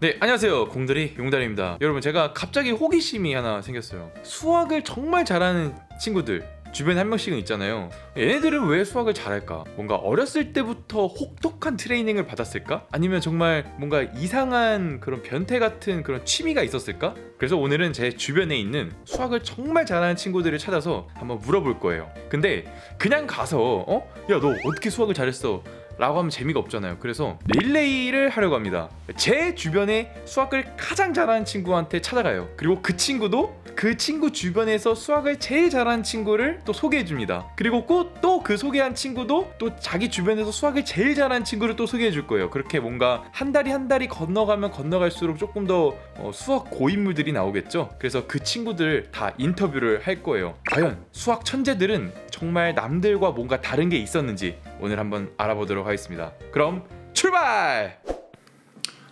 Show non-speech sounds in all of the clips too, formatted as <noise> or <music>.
네 안녕하세요. 공들이 용달입니다. 여러분 제가 갑자기 호기심이 하나 생겼어요. 수학을 정말 잘하는 친구들 주변에 한 명씩은 있잖아요. 얘네들은 왜 수학을 잘할까? 뭔가 어렸을 때부터 혹독한 트레이닝을 받았을까? 아니면 정말 뭔가 이상한 그런 변태 같은 그런 취미가 있었을까? 그래서 오늘은 제 주변에 있는 수학을 정말 잘하는 친구들을 찾아서 한번 물어볼 거예요. 근데 그냥 가서 어? 야 너 어떻게 수학을 잘했어 라고 하면 재미가 없잖아요. 그래서 릴레이를 하려고 합니다. 제 주변에 수학을 가장 잘하는 친구한테 찾아가요. 그리고 그 친구도 그 친구 주변에서 수학을 제일 잘하는 친구를 또 소개해 줍니다. 그리고 또 그 소개한 친구도 또 자기 주변에서 수학을 제일 잘하는 친구를 또 소개해 줄 거예요. 그렇게 뭔가 한 달이 한 달이 건너가면 건너갈수록 조금 더 어, 수학 고인물들이 나오겠죠. 그래서 그 친구들 다 인터뷰를 할 거예요. 과연 수학 천재들은 정말 남들과 뭔가 다른 게 있었는지 오늘 한번 알아보도록 하겠습니다. 그럼 출발!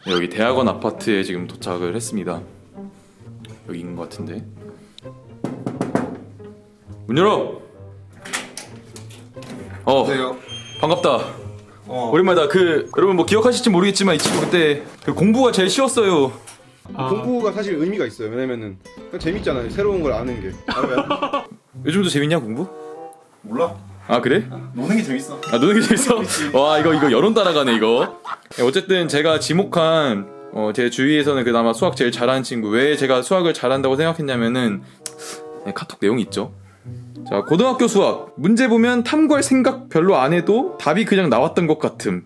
네, 여기 대학원 아파트에 지금 도착을 했습니다. 여기인 것 같은데. 문 열어. 어, 안녕하세요. 반갑다. 어, 오랜만이다. 그 여러분 뭐 기억하실지 모르겠지만 이 친구 그때 그 공부가 제일 쉬웠어요. 공부가 사실 의미가 있어요. 왜냐면은 그냥 재밌잖아요. 새로운 걸 아는 게. <laughs> 요즘도 재밌냐 공부? 몰라? 아 그래? 노는 게 재밌어. 아 노는 게 재밌어? <laughs> 와 이거 이거 여론 따라가네 이거. 네, 어쨌든 제가 지목한 어, 제 주위에서는 그나마 수학 제일 잘하는 친구. 왜 제가 수학을 잘한다고 생각했냐면은 네, 카톡 내용이 있죠. 자 고등학교 수학 문제 보면 탐구할 생각 별로 안 해도 답이 그냥 나왔던 것 같음.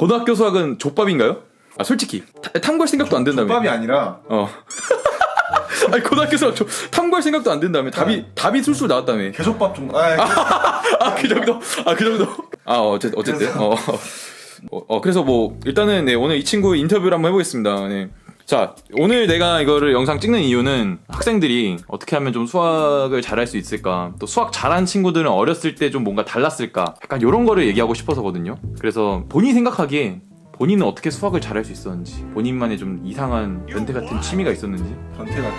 고등학교 수학은 족밥인가요? 아 솔직히 타- 탐구할 생각도 안 된다며. 밥이 아니라 어. <laughs> 아니 고등학교 수학 저, 탐구할 생각도 안 된다며. 답이 답이 술술 나왔다며. 개족밥 정도. 아, <laughs> 아 그 정도? 아 그 정도? 아 어쨌 어쨌든. 어, 어, 어, 그래서 뭐 일단은 네 오늘 이 친구 인터뷰를 한번 해보겠습니다. 네. 자 오늘 내가 이거를 영상 찍는 이유는 학생들이 어떻게 하면 좀 수학을 잘할 수 있을까? 또 수학 잘하는 친구들은 어렸을 때 좀 뭔가 달랐을까? 약간 이런 거를 얘기하고 싶어서거든요. 그래서 본인이 생각하기에 본인은 어떻게 수학을 잘할 수 있었는지 본인만의 좀 이상한 변태 같은 취미가 있었는지 변태 같은.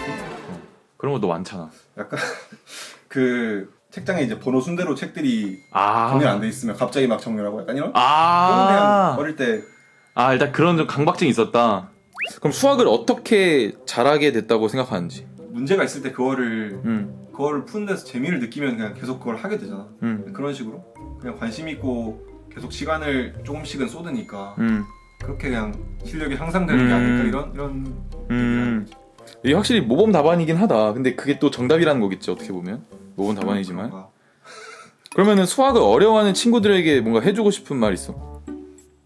그런 것도 많잖아 약간 <laughs> 그 책장에 이제 번호 순대로 책들이 아 정리 안 돼 있으면 갑자기 막 정리하고 약간 이런. 아 그냥 어릴 때 아 일단 그런 좀 강박증이 있었다. 그럼 수학을 어떻게 잘하게 됐다고 생각하는지. 문제가 있을 때 그거를 음, 그거를 푸는 데서 재미를 느끼면 그냥 계속 그걸 하게 되잖아. 음, 그런 식으로 그냥 관심 있고 계속 시간을 조금씩은 쏟으니까 음, 그렇게 그냥 실력이 향상되는 게 음. 아닐까 이런 이런 얘기를 음. 이게 확실히 모범 답안이긴 하다. 근데 그게 또 정답이라는 거겠지 어떻게 보면 모범 답안이지만. 그런가. <laughs> 그러면은 수학을 어려워하는 친구들에게 뭔가 해주고 싶은 말 있어.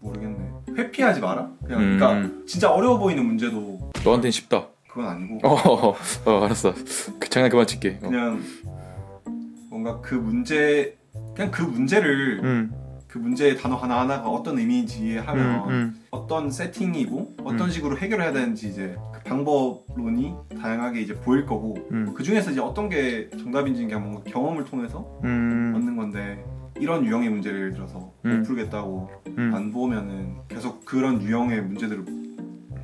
모르겠네. 회피하지 마라. 그냥 음. 그러니까 진짜 어려워 보이는 문제도 너한텐 쉽다. 그건 아니고 어, 어, 어 알았어. 그 장난 그만 칠게. 어. 그냥 뭔가 그 문제 그냥 그 문제를 음, 그 문제의 단어 하나 하나가 어떤 의미인지 음, 이해하면 음, 어떤 세팅이고 어떤 음. 식으로 해결해야 되는지 이제 그 방법론이 다양하게 이제 보일 거고 음, 그 중에서 이제 어떤 게 정답인지 그냥 뭔가 경험을 통해서 음, 얻는 건데 이런 유형의 문제를 예를 들어서 음. 못 풀겠다고 음, 안 보면은 계속 그런 유형의 문제들을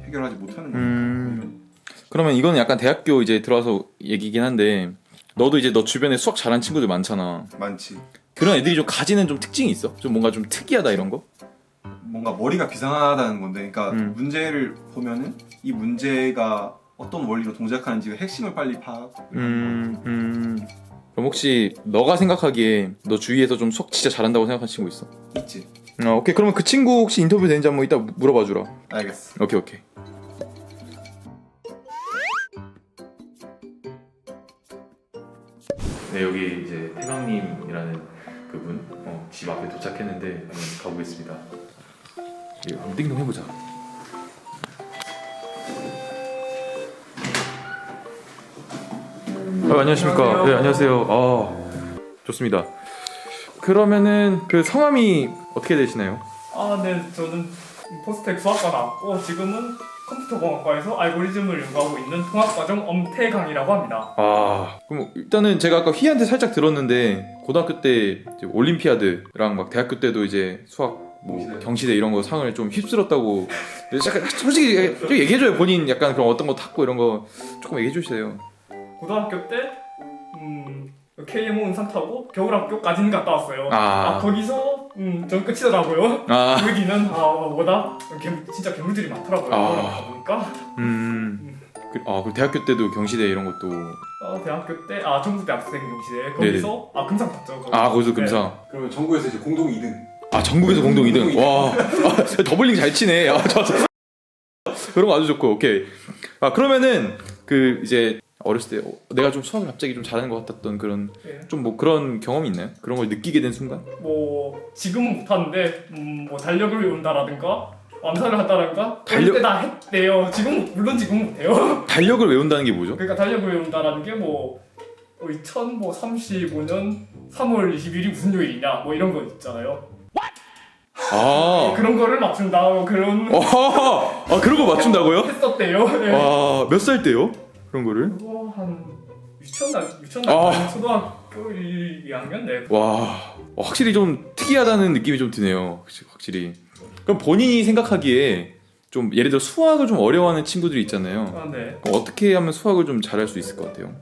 해결하지 못하는 거니까 음. 그러면 이거는 약간 대학교 이제 들어와서 얘기긴 한데 너도 이제 너 주변에 수학 잘하는 친구들 많잖아. 많지 그런 애들이 좀 가지는 좀 특징이 있어? 좀 뭔가 좀 특이하다 이런 거? 뭔가 머리가 비상하다는 건데 그러니까 음. 문제를 보면은 이 문제가 어떤 원리로 동작하는지 핵심을 빨리 파악하는 음, 음. 그럼 혹시 너가 생각하기에 너 주위에서 좀 수학 진짜 잘한다고 생각하는 친구 있어? 거 있지 어, 오케이. 그러면 그 친구 혹시 인터뷰 되는지 한번 이따 물어봐 주라. 알겠어 오케이, 오케이. 집 앞에 도착했는데 한번 가보겠습니다. 예, 띵동 해보자. 아, 안녕하십니까. 네, 안녕하세요. 아, 좋습니다. 그러면은 그 성함이 어떻게 되시나요? 아, 네, 저는 포스텍 수학과 나왔고 지금은 컴퓨터공학과에서 알고리즘을 연구하고 있는 통합과정 엄태강이라고 합니다. 아, 그럼 일단은 제가 아까 휘한테 살짝 들었는데 고등학교 때 올림피아드랑 막 대학교 때도 이제 수학 뭐 경시대. 이런 거 상을 좀 휩쓸었다고. <laughs> 잠깐 솔직히 좀 얘기해줘요 본인 약간 그런 어떤 거 탔고 이런 거 조금 얘기해 주세요. 고등학교 때 음, KMO 운상 타고 겨울학교까지는 갔다 왔어요. 아. 아, 거기서 음, 전 끝이더라고요. 아, <laughs> 여기는 아 뭐다 괴물, 진짜 괴물들이 많더라고요. 아. 보니까 음, 그, 아, 그 대학교 때도 경시대 이런 것도 어, 대학교 때아 전국 대학생 경시대 거기서 아 금상 탔죠. 거기. 아, 거기서 네. 금상. 그러면 전국에서 이제 공동 2등. 아, 전국에서 공동 2등. 와, 아, 더블링 잘 치네. 아, 저, 저. 그런 거 아주 좋고, 오케이. 아, 그러면은 그 이제 어렸을 때 어, 내가 좀 수학을 갑자기 좀 잘하는 것 같았던 그런 네. 좀 뭐 그런 경험이 있나요? 그런 걸 느끼게 된 순간? 뭐 지금은 못하는데 음, 뭐 달력을 외운다라든가 암살을 한다라든가 달력- 달력 때다 했대요. 지금 물론 지금 못해요. 달력을 외운다는 게 뭐죠? 그러니까 달력을 외운다라는 게뭐 2035년 3월 20일이 무슨 요일이냐 뭐 이런 거 있잖아요. 아, <laughs> 그런 거를 맞춘다 뭐 그런 어, <laughs> 아 그런 거 맞춘다고요? 했었대요. <laughs> 네. 와, 몇살 때요? 그런 거를? 그거 한 유치원 날 유치원 아. 날 초등학교 1, 2학년 네. 와, 어, 확실히 좀 특이하다는 느낌이 좀 드네요. 확실- 확실히. 그럼 본인이 생각하기에 좀 예를 들어 수학을 좀 어려워하는 친구들이 있잖아요. 아, 네. 그럼 어떻게 하면 수학을 좀 잘할 수 있을 것 같아요?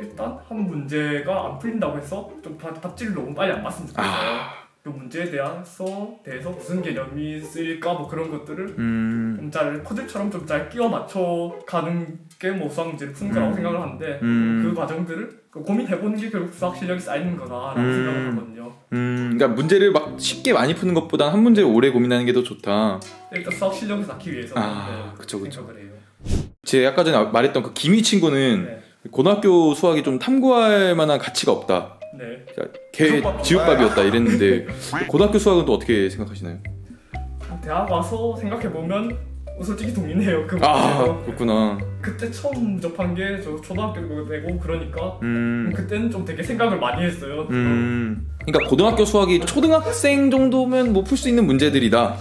일단 한 문제가 안 풀린다고 해서 좀 답- 답지를 너무 빨리 안 봤으면 좋겠어요. 아. 그 문제에 대해서 대해서 무슨 개념이 있을까 뭐 그런 것들을 음, 좀잘 퍼즐처럼 좀 잘 끼워 맞춰 가는 게 뭐 수학 문제를 푸는 거라고 음. 생각을 하는데 음. 그 과정들을 그 고민해보는 게 결국 수학 실력이 쌓이는 거다라고 음. 생각을 하거든요. 음, 그러니까 문제를 막 쉽게 많이 푸는 것보다 한 문제를 오래 고민하는 게 더 좋다. 일단 수학 실력을 쌓기 위해서는 아, 네, 그쵸, 그쵸. 생각을 해요. 제 아까 전에 말했던 그 김희 친구는 네. 고등학교 수학이 좀 탐구할 만한 가치가 없다. 네. 걔 지옥밥. 지옥밥이었다 이랬는데 고등학교 수학은 또 어떻게 생각하시나요? 대학 와서 생각해 보면 솔직히 동의해요. 그 아 문제도. 그렇구나. 그때 처음 접한 게 저 초등학교 되고 그러니까 음, 그때는 좀 되게 생각을 많이 했어요. 음. 그러니까 고등학교 수학이 초등학생 정도면 뭐 풀 수 있는 문제들이다.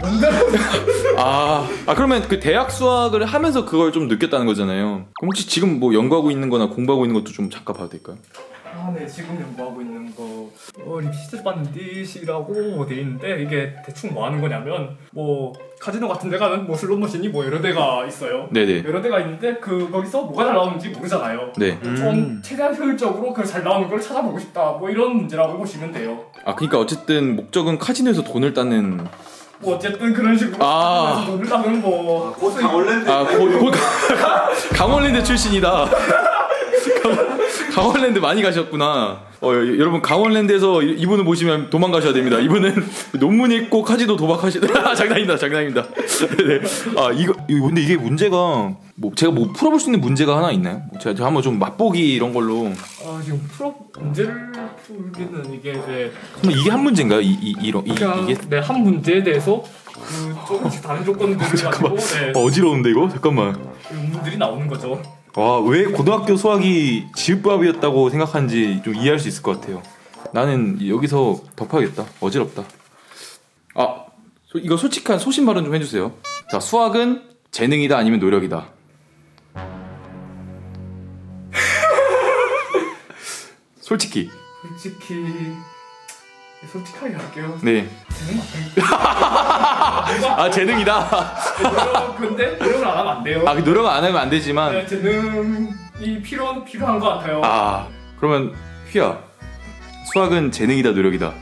근데 <laughs> 아, 아 그러면 그 대학 수학을 하면서 그걸 좀 느꼈다는 거잖아요. 그럼 혹시 지금 뭐 연구하고 있는 거나 공부하고 있는 것도 좀 잠깐 봐도 될까요? 아, 네 지금 연구하고 있는 거 어, 리피트 반딧이라고 돼 있는데 이게 대충 뭐 하는 거냐면 뭐 카지노 같은 데 가는 뭐 슬롯 머신이 뭐 여러 대가 있어요. 네네. 여러 대가 있는데 그 거기서 뭐가 잘 나오는지 모르잖아요. 네. 좀 최대한 효율적으로 그 잘 나오는 걸 찾아보고 싶다. 뭐 이런 문제라고 보시면 돼요. 아 그러니까 어쨌든 목적은 카지노에서 돈을 따는. 뭐 어쨌든 그런 식으로 아. 돈을 따면 뭐곧 강원랜드. 아, 고, 고, <laughs> 강원랜드 출신이다. <laughs> 강- 강원랜드 많이 가셨구나. 어, 여- 여러분 강원랜드에서 이- 이분을 보시면 도망가셔야 됩니다. 이분은 논문 읽고 카지노 도박하시다. 장난입니다, 장난입니다. <laughs> 네. 아 이거 이거 근데 이게 문제가 뭐 제가 뭐 풀어볼 수 있는 문제가 하나 있나요? 뭐 제가, 제가 한번 좀 맛보기 이런 걸로. 아 지금 풀어 문제를 풀기는 이게 이제 그럼 이게 한 문제인가요? 이, 이 이런 이, 그냥 이게 네, 한 문제에 대해서 그 조금씩 다른 조건들을 <laughs> 가지고 네, 어, 어지러운데 이거 잠깐만. 그 문들이 나오는 거죠. 와, 왜 고등학교 수학이 지읍밥이었다고 생각하는지 좀 이해할 수 있을 것 같아요. 나는 여기서 덮어야겠다. 어지럽다. 아, 소- 이거 솔직한 소신 발언 좀 해주세요. 자, 수학은 재능이다 아니면 노력이다. <laughs> 솔직히. 솔직히 솔직하게 할게요. 네. 재능. 아, 재능이다. 노력 근데 노력을 안 하면 안 돼요. 아, 그 노력 안 하면 안 되지만. 네, 재능이 필요 필요한 것 같아요. 아, 그러면 휘야. 수학은 재능이다 노력이다.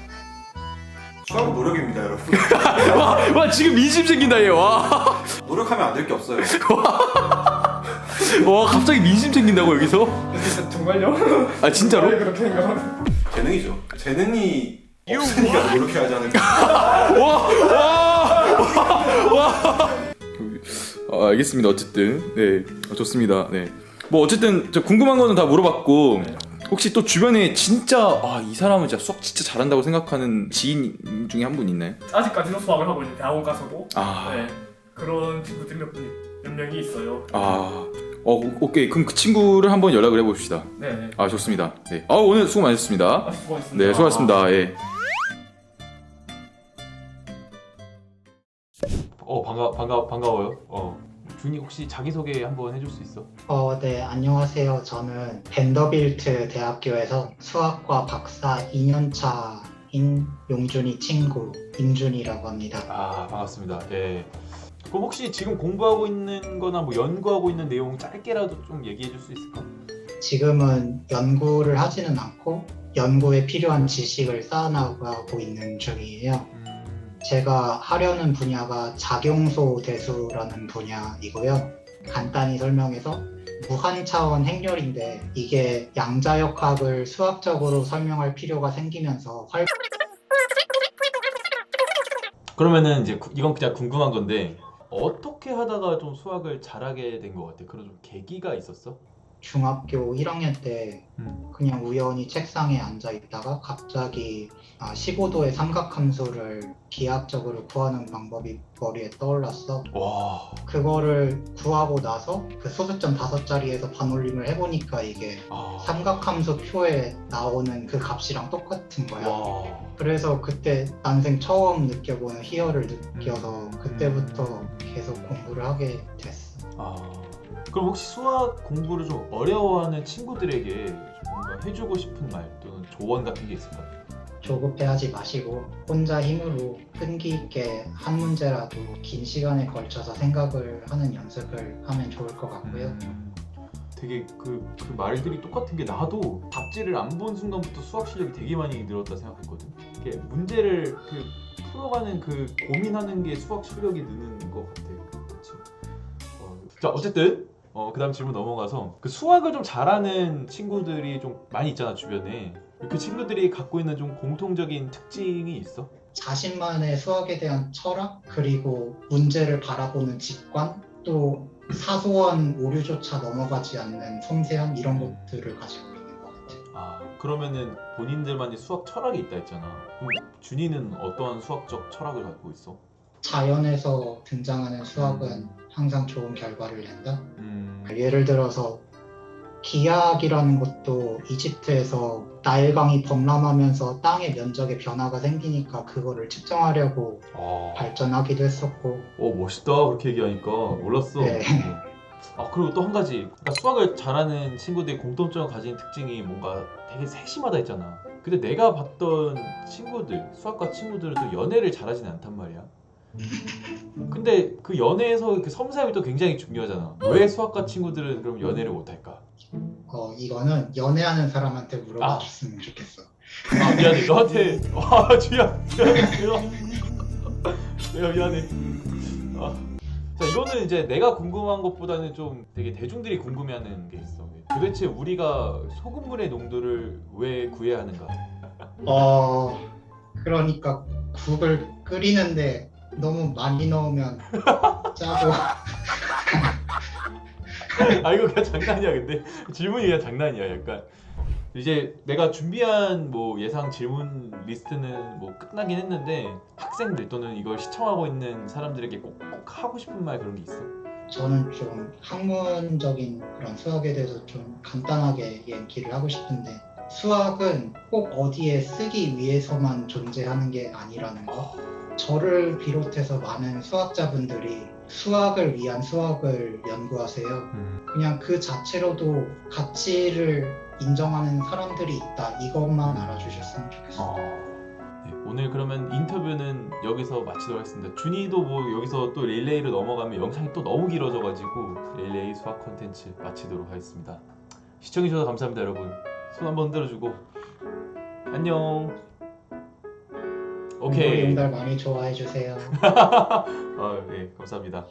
수학은 노력입니다, 여러분. <laughs> 와, 와 지금 민심 생긴다 얘. 와. 노력하면 안 될 게 없어요. 와 갑자기 민심 생긴다고 여기서? 정말요? 아 진짜로? 왜 그렇게? 재능이죠. 재능이 없으니까 노력해야지 않을까. <laughs> 아, 알겠습니다. 어쨌든 네 어, 좋습니다. 네. 뭐 어쨌든 저 궁금한 거는 다 물어봤고 네. 혹시 또 주변에 진짜 아 이 사람은 진짜 수학 진짜 잘한다고 생각하는 지인 중에 한 분 있나요? 아직까지도 수학을 하고 있는 대학원 가서도 아, 네, 그런 친구들이 몇, 분, 몇 명이 있어요. 아, 어 오케이 그럼 그 친구를 한번 연락을 해봅시다. 네, 네. 아 좋습니다. 네. 아 오늘 수고 많으셨습니다. 아, 수고하셨습니다. 네 수고하셨습니다. 예. 어 반가 반가 반가워요. 어 준이 혹시 자기 소개 한번 해줄 수 있어? 어, 네, 안녕하세요. 저는 벤더빌트 대학교에서 수학과 박사 2년차인 용준이 친구 임준이라고 합니다. 아 반갑습니다. 예. 그럼 혹시 지금 공부하고 있는 거나 뭐 연구하고 있는 내용 짧게라도 좀 얘기해 줄 수 있을까? 지금은 연구를 하지는 않고 연구에 필요한 지식을 쌓아나가고 있는 중이에요. 음, 제가 하려는 분야가 작용소 대수라는 분야이고요. 간단히 설명해서 무한 차원 행렬인데 이게 양자역학을 수학적으로 설명할 필요가 생기면서 활 그러면은 이제 구- 이건 그냥 궁금한 건데 어떻게 하다가 좀 수학을 잘하게 된 것 같아? 그런 좀 계기가 있었어? 중학교 1학년 때 음. 그냥 우연히 책상에 앉아 있다가 갑자기 아, 15도의 삼각함수를 기하학적으로 구하는 방법이 머리에 떠올랐어. 와, 그거를 구하고 나서 그 소수점 다섯 자리에서 반올림을 해보니까 이게 아, 삼각함수 표에 나오는 그 값이랑 똑같은 거야. 와, 그래서 그때 난생 처음 느껴보는 희열을 느껴서 음. 그때부터 계속 공부를 하게 됐어. 아. 그럼 혹시 수학 공부를 좀 어려워하는 친구들에게 좀 뭔가 해주고 싶은 말 또는 조언 같은 게 있을까? 조급해하지 마시고 혼자 힘으로 끈기 있게 한 문제라도 긴 시간에 걸쳐서 생각을 하는 연습을 하면 좋을 것 같고요. 음, 되게 그, 그 말들이 똑같은 게 나도 답지를 안 본 순간부터 수학 실력이 되게 많이 늘었다 생각했거든. 이게 문제를 그 풀어가는 그 고민하는 게 수학 실력이 느는 것 같아. 그렇지. 어, 자 어쨌든 어, 그다음 질문 넘어가서 그 수학을 좀 잘하는 친구들이 좀 많이 있잖아 주변에. 그 친구들이 갖고 있는 좀 공통적인 특징이 있어? 자신만의 수학에 대한 철학 그리고 문제를 바라보는 직관 또 사소한 오류조차 넘어가지 않는 섬세함 이런 것들을 가지고 있는 것 같아요. 아 그러면은 본인들만의 수학 철학이 있다 했잖아. 그럼 준이는 어떠한 수학적 철학을 갖고 있어? 자연에서 등장하는 수학은 항상 좋은 결과를 낸다. 음, 예를 들어서 기하학이라는 것도 이집트에서 나일강이 범람하면서 땅의 면적에 변화가 생기니까 그거를 측정하려고 아, 발전하기도 했었고 어 멋있다 그렇게 얘기하니까 몰랐어. 네. 어. 아 그리고 또 한 가지 그러니까 수학을 잘하는 친구들이 공통점을 가진 특징이 뭔가 되게 세심하다 했잖아. 근데 내가 봤던 친구들 수학과 친구들은 또 연애를 잘하진 않단 말이야. 근데 그 연애에서 그 섬세함이 또 굉장히 중요하잖아. 왜 수학과 친구들은 그럼 연애를 못할까? 어, 이거는 연애하는 사람한테 물어봐 아. 좋겠어. 아 미안해 너한테 와 주야 미안해 내가 미안해 아, 자 이거는 이제 내가 궁금한 것보다는 좀 되게 대중들이 궁금해하는 게 있어 도대체 우리가 소금물의 농도를 왜 구해야 하는가 어, 그러니까 국을 끓이는데 너무 많이 넣으면 <laughs> 짜고. 아 이거 그냥 장난이야 근데. 질문이 그냥 장난이야 약간. 이제 내가 준비한 뭐 예상 질문 리스트는 뭐 끝나긴 했는데 학생들 또는 이걸 시청하고 있는 사람들에게 꼭, 꼭 하고 싶은 말 그런 게 있어? 저는 좀 학문적인 그런 수학에 대해서 좀 간단하게 얘기를 하고 싶은데 수학은 꼭 어디에 쓰기 위해서만 존재하는 게 아니라는 거. 저를 비롯해서 많은 수학자분들이 수학을 위한 수학을 연구하세요. 그냥 그 자체로도 가치를 인정하는 사람들이 있다. 이것만 알아주셨으면 좋겠어요. 네, 오늘 그러면 인터뷰는 여기서 마치도록 하겠습니다. 준이도 뭐 여기서 또 릴레이로 넘어가면 영상이 또 너무 길어져가지고 릴레이 수학 컨텐츠 마치도록 하겠습니다. 시청해주셔서 감사합니다, 여러분. 손 한번 흔들어주고 안녕. 오케이. 용달 많이 좋아해 주세요. 아, <laughs> 네, 감사합니다.